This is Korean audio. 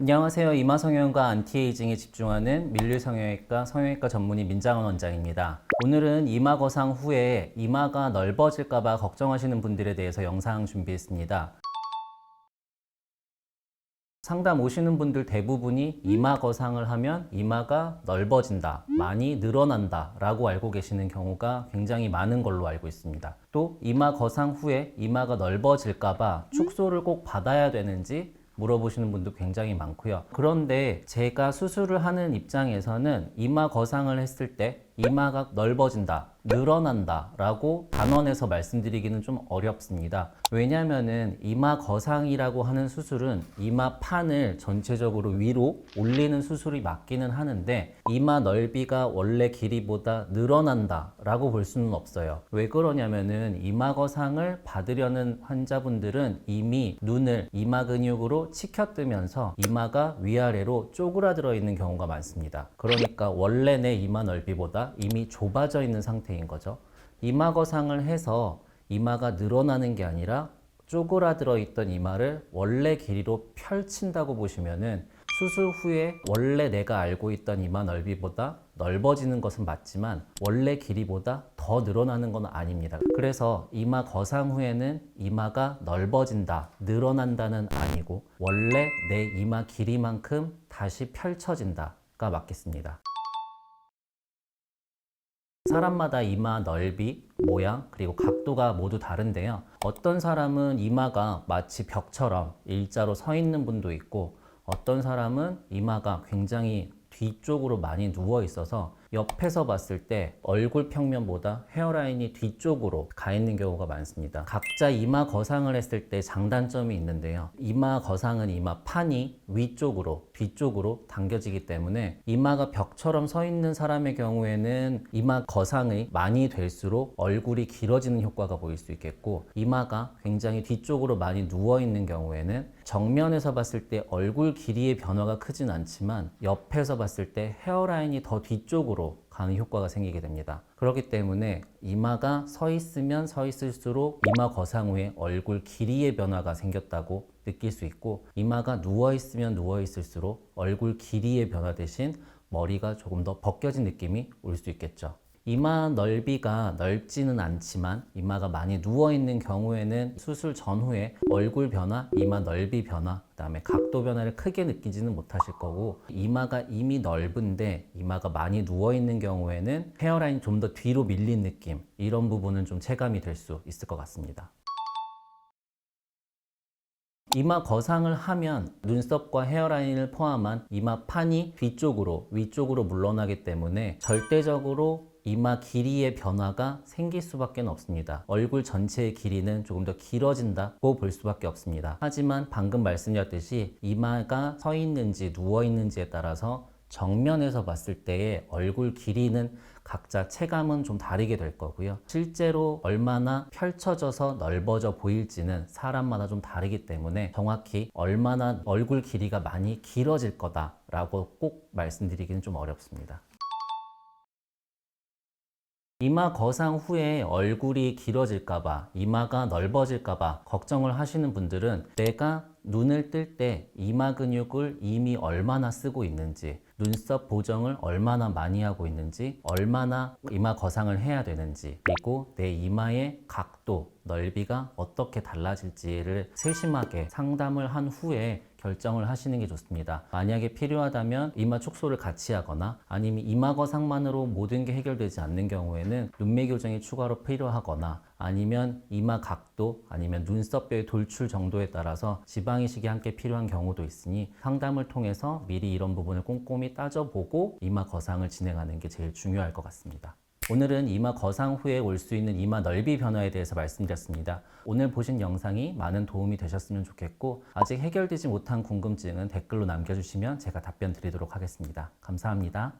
안녕하세요. 이마 성형과 안티에이징에 집중하는 밀류 성형외과 성형외과 전문의 민장원 원장입니다. 오늘은 이마 거상 후에 이마가 넓어질까봐 걱정하시는 분들에 대해서 영상 준비했습니다. 상담 오시는 분들 대부분이 이마 거상을 하면 이마가 넓어진다, 많이 늘어난다 라고 알고 계시는 경우가 굉장히 많은 걸로 알고 있습니다. 또 이마 거상 후에 이마가 넓어질까봐 축소를 꼭 받아야 되는지 물어보시는 분도 굉장히 많고요. 그런데 제가 수술을 하는 입장에서는 이마 거상을 했을 때 이마가 넓어진다, 늘어난다 라고 단언해서 말씀드리기는 좀 어렵습니다. 왜냐면은 이마 거상이라고 하는 수술은 이마 판을 전체적으로 위로 올리는 수술이 맞기는 하는데 이마 넓이가 원래 길이보다 늘어난다 라고 볼 수는 없어요. 왜 그러냐면은 이마 거상을 받으려는 환자분들은 이미 눈을 이마 근육으로 치켜뜨면서 이마가 위아래로 쪼그라들어 있는 경우가 많습니다. 그러니까 원래 내 이마 넓이보다 이미 좁아져 있는 상태인 거죠. 이마 거상을 해서 이마가 늘어나는 게 아니라 쪼그라들어 있던 이마를 원래 길이로 펼친다고 보시면은 수술 후에 원래 내가 알고 있던 이마 넓이보다 넓어지는 것은 맞지만 원래 길이보다 더 늘어나는 건 아닙니다. 그래서 이마 거상 후에는 이마가 넓어진다, 늘어난다는 아니고 원래 내 이마 길이만큼 다시 펼쳐진다가 맞겠습니다. 사람마다 이마 넓이, 모양, 그리고 각도가 모두 다른데요. 어떤 사람은 이마가 마치 벽처럼 일자로 서 있는 분도 있고, 어떤 사람은 이마가 굉장히 뒤쪽으로 많이 누워 있어서 옆에서 봤을 때 얼굴 평면보다 헤어라인이 뒤쪽으로 가 있는 경우가 많습니다. 각자 이마 거상을 했을 때 장단점이 있는데요. 이마 거상은 이마 판이 위쪽으로, 뒤쪽으로 당겨지기 때문에 이마가 벽처럼 서 있는 사람의 경우에는 이마 거상이 많이 될수록 얼굴이 길어지는 효과가 보일 수 있겠고 이마가 굉장히 뒤쪽으로 많이 누워 있는 경우에는 정면에서 봤을 때 얼굴 길이의 변화가 크진 않지만 옆에서 봤을 때 헤어라인이 더 뒤쪽으로 가는 효과가 생기게 됩니다. 그렇기 때문에 이마가 서 있으면 서 있을수록 이마 거상 후에 얼굴 길이의 변화가 생겼다고 느낄 수 있고 이마가 누워 있으면 누워 있을수록 얼굴 길이의 변화 대신 머리가 조금 더 벗겨진 느낌이 올 수 있겠죠. 이마 넓이가 넓지는 않지만 이마가 많이 누워 있는 경우에는 수술 전후에 얼굴 변화, 이마 넓이 변화, 그다음에 각도 변화를 크게 느끼지는 못하실 거고 이마가 이미 넓은데 이마가 많이 누워 있는 경우에는 헤어라인 좀 더 뒤로 밀린 느낌 이런 부분은 좀 체감이 될 수 있을 것 같습니다. 이마 거상을 하면 눈썹과 헤어라인을 포함한 이마 판이 뒤쪽으로 위쪽으로 물러나기 때문에 절대적으로 이마 길이의 변화가 생길 수밖에 없습니다. 얼굴 전체의 길이는 조금 더 길어진다고 볼 수밖에 없습니다. 하지만 방금 말씀드렸듯이 이마가 서 있는지 누워 있는지에 따라서 정면에서 봤을 때의 얼굴 길이는 각자 체감은 좀 다르게 될 거고요. 실제로 얼마나 펼쳐져서 넓어져 보일지는 사람마다 좀 다르기 때문에 정확히 얼마나 얼굴 길이가 많이 길어질 거다라고 꼭 말씀드리기는 좀 어렵습니다. 이마 거상 후에 얼굴이 길어질까봐, 이마가 넓어질까봐 걱정을 하시는 분들은 내가 눈을 뜰 때 이마 근육을 이미 얼마나 쓰고 있는지, 눈썹 보정을 얼마나 많이 하고 있는지, 얼마나 이마 거상을 해야 되는지, 그리고 내 이마의 각도, 넓이가 어떻게 달라질지를 세심하게 상담을 한 후에 결정을 하시는 게 좋습니다. 만약에 필요하다면 이마 축소를 같이 하거나 아니면 이마 거상만으로 모든 게 해결되지 않는 경우에는 눈매 교정이 추가로 필요하거나 아니면 이마 각도 아니면 눈썹뼈의 돌출 정도에 따라서 지방 이식이 함께 필요한 경우도 있으니 상담을 통해서 미리 이런 부분을 꼼꼼히 따져보고 이마 거상을 진행하는 게 제일 중요할 것 같습니다. 오늘은 이마 거상 후에 올 수 있는 이마 넓이 변화에 대해서 말씀드렸습니다. 오늘 보신 영상이 많은 도움이 되셨으면 좋겠고 아직 해결되지 못한 궁금증은 댓글로 남겨주시면 제가 답변 드리도록 하겠습니다. 감사합니다.